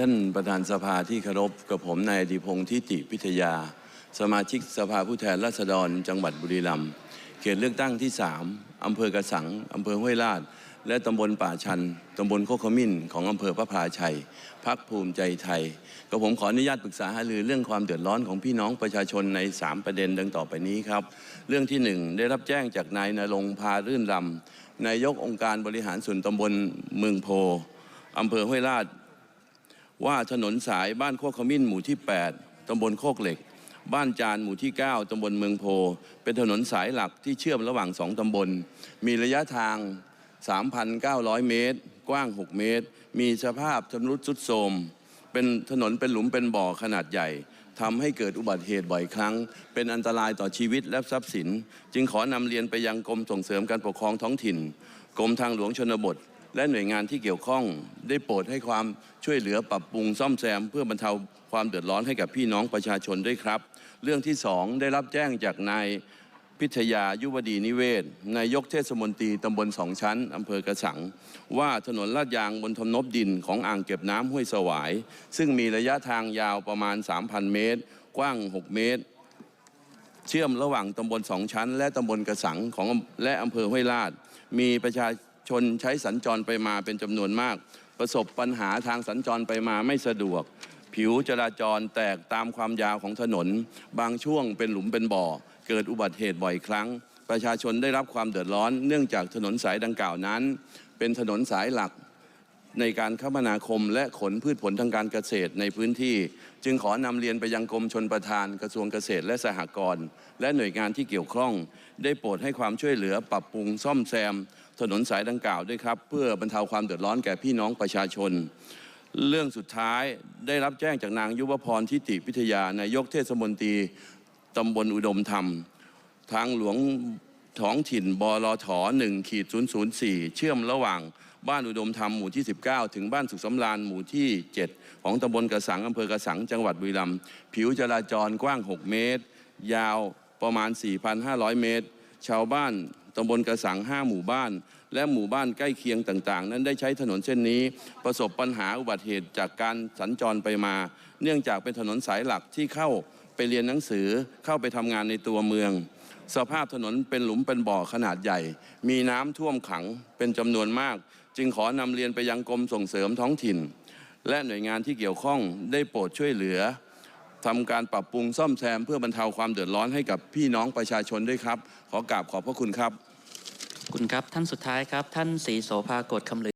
ท่านประธานสภาที่เคารพกับผมนายอดิพงศ์ทิติพิทยา สมาชิกสภาผู้แทนราษฎร จังหวัดบุรีรัมย์เขตเลือกตั้งที่ 3 อำเภอกระสัง อำเภอห้วยลาด และตำบลป่าชัน ตำบลโคกขมิ้น ของอำเภอพระพลาชัย พักภูมิใจไทยกับผมขออนุญาตปรึกษาหารือเรื่องความเดือดร้อนของพี่น้องประชาชนใน 3 ประเด็นดังต่อไปนี้ครับ เรื่องที่ 1 ได้รับแจ้งจากนายนรงค์พารื่นรำนายกองค์การบริหารส่วนตำบลเมืองโพอำเภอห้วยลาด ว่าถนนสายบ้านโคกขมิ้นหมู่ที่ 8ตำบลโคกเหล็ก บ้านจานหมู่ที่ 9ตำบลเมืองโพ เป็นถนนสายหลักที่เชื่อมระหว่างสองตำบล มีระยะทาง 3,900 เมตร กว้าง 6 เมตร มีสภาพชำรุดทรุดโทรม เป็นถนนเป็นหลุมเป็นบ่อขนาดใหญ่ทำให้เกิดอุบัติเหตุบ่อยครั้ง เป็นอันตรายต่อชีวิตและทรัพย์สิน จึงขอนำเรียนไปยังกรมส่งเสริมการปกครองท้องถิ่น กรมทางหลวงชนบท และหน่วยงานที่เกี่ยวข้องได้โปรดให้ความช่วยเหลือปรับปรุงซ่อมแซม เพื่อบรรเทาความเดือดร้อนให้กับพี่น้องประชาชนด้วยครับ เรื่องที่สองได้รับแจ้งจากนายพิทยายุวดีนิเวศ นายกเทศมนตรีตำบลสองชั้นอำเภอกระสัง ว่าถนนลาดยางบนทนบดินของอ่างเก็บน้ำห้วยสวาย ซึ่งมีระยะทางยาวประมาณ 3,000 เมตร กว้าง 6 เมตร เชื่อมระหว่างตำบลสองชั้น และตำบลกระสังของและอำเภอห้วยลาด มีประชา ชนใช้สัญจรไปมาเป็นจำนวนมาก ประสบปัญหาทางสัญจรไปมาไม่สะดวก ผิวจราจรแตกตามความยาวของถนน บางช่วงเป็นหลุมเป็นบ่อ เกิดอุบัติเหตุบ่อยครั้ง ประชาชนได้รับความเดือดร้อน เนื่องจากถนนสายดังกล่าวนั้น เป็นถนนสายหลักในการคมนาคมและขนพืชผลทางการเกษตรในพื้นที่ จึงขอนำเรียนไปยังกรมชนประทานกระทรวงเกษตรและสหกรณ์และหน่วยงานที่เกี่ยวข้อง ได้โปรดให้ความช่วยเหลือปรับปรุงซ่อมแซม ถนนสายดังกล่าวด้วยครับ เพื่อบรรเทาความเดือดร้อนแก่พี่น้องประชาชน เรื่องสุดท้ายได้รับแจ้งจากนางยุวพรทิติพิทยานายกเทศมนตรีตำบลอุดมธรรม ทางหลวงท้องถิ่นบลท1ขีด004 เชื่อมระหว่างบ้านอุดมธรรมหมู่ที่ 19 ถึงบ้านสุขสำราญหมู่ที่ 7 ของตำบลกระสังอำเภอกระสังจังหวัดบุรีรัมย์ผิวจราจรกว้าง 6 เมตร ยาวประมาณ 4,500 เมตร ชาวบ้าน ตำบลกระสัง5หมู่บ้าน และหมู่บ้านใกล้เคียงต่างๆ นั้นได้ใช้ถนนเส้นนี้ ประสบปัญหาอุบัติเหตุจากการสัญจรไปมา เนื่องจากเป็นถนนสายหลักที่เข้าไปเรียนหนังสือเข้าไปทำงานในตัวเมือง สภาพถนนเป็นหลุมเป็นบ่อขนาดใหญ่ มีน้ำท่วมขังเป็นจำนวนมาก จึงขอนำเรียนไปยังกรมส่งเสริมท้องถิ่น และหน่วยงานที่เกี่ยวข้องได้โปรดช่วยเหลือ ทำการปรับปรุงซ่อมแซมเพื่อบรรเทาความเดือดร้อนให้กับพี่น้องประชาชนด้วยครับ ขอกราบขอบพระคุณครับขอบคุณครับท่านสุดท้ายครับ ท่านศรีโสภากฎคำลือ